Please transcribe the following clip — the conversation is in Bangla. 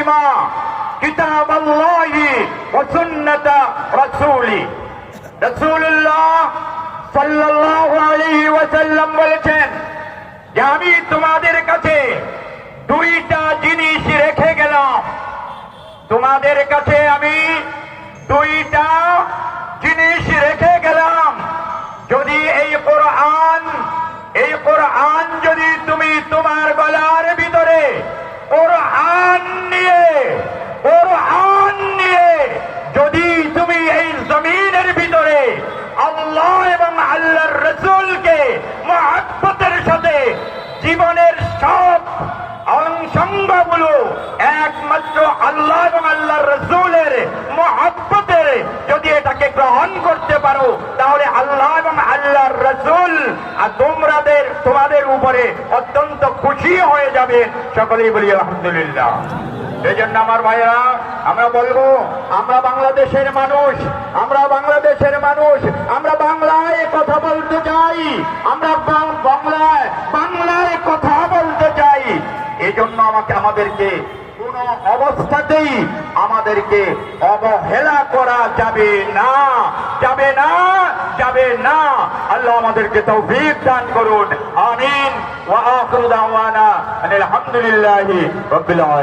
فيهما كتاب الله وسنة رسوله رسول الله সাল্লাল্লাহু আলাইহি ওয়াসাল্লাম বলেছেন যে আমি তোমাদের কাছে দুইটা জিনিস রেখে গেলাম তোমাদের কাছে আমি দুইটা জিনিস সব অংশগুলো একমাত্র আল্লাহ এবং আল্লাহর রসুলের মহাব্বতের। যদি এটাকে গ্রহণ করতে পারো, তাহলে আল্লাহ এবং আল্লাহর রসুল আর তোমরাদের, তোমাদের উপরে অত্যন্ত খুশি হয়ে যাবে। সকলেই বলি, আলহামদুলিল্লাহ। এই জন্য আমার ভাইরা আমরা বলব, আমরা বাংলাদেশের মানুষ, আমরা বাংলাদেশের মানুষ, আমরা বাংলায় কথা বলতে চাই, আমরা বাং- বাংলায় বাংলায় কথা বলতে চাই এই জন্য আমাকে আমাদেরকে কোন অবস্থাতেই আমাদেরকে অবহেলা করা যাবে না যাবে না যাবে না। আল্লাহ আমাদেরকে তৌফিক দান করুন। আমিন। ওয়া আখিরু দাওয়ানা আনিল হামদুলিল্লাহি রাব্বিল আলামিন।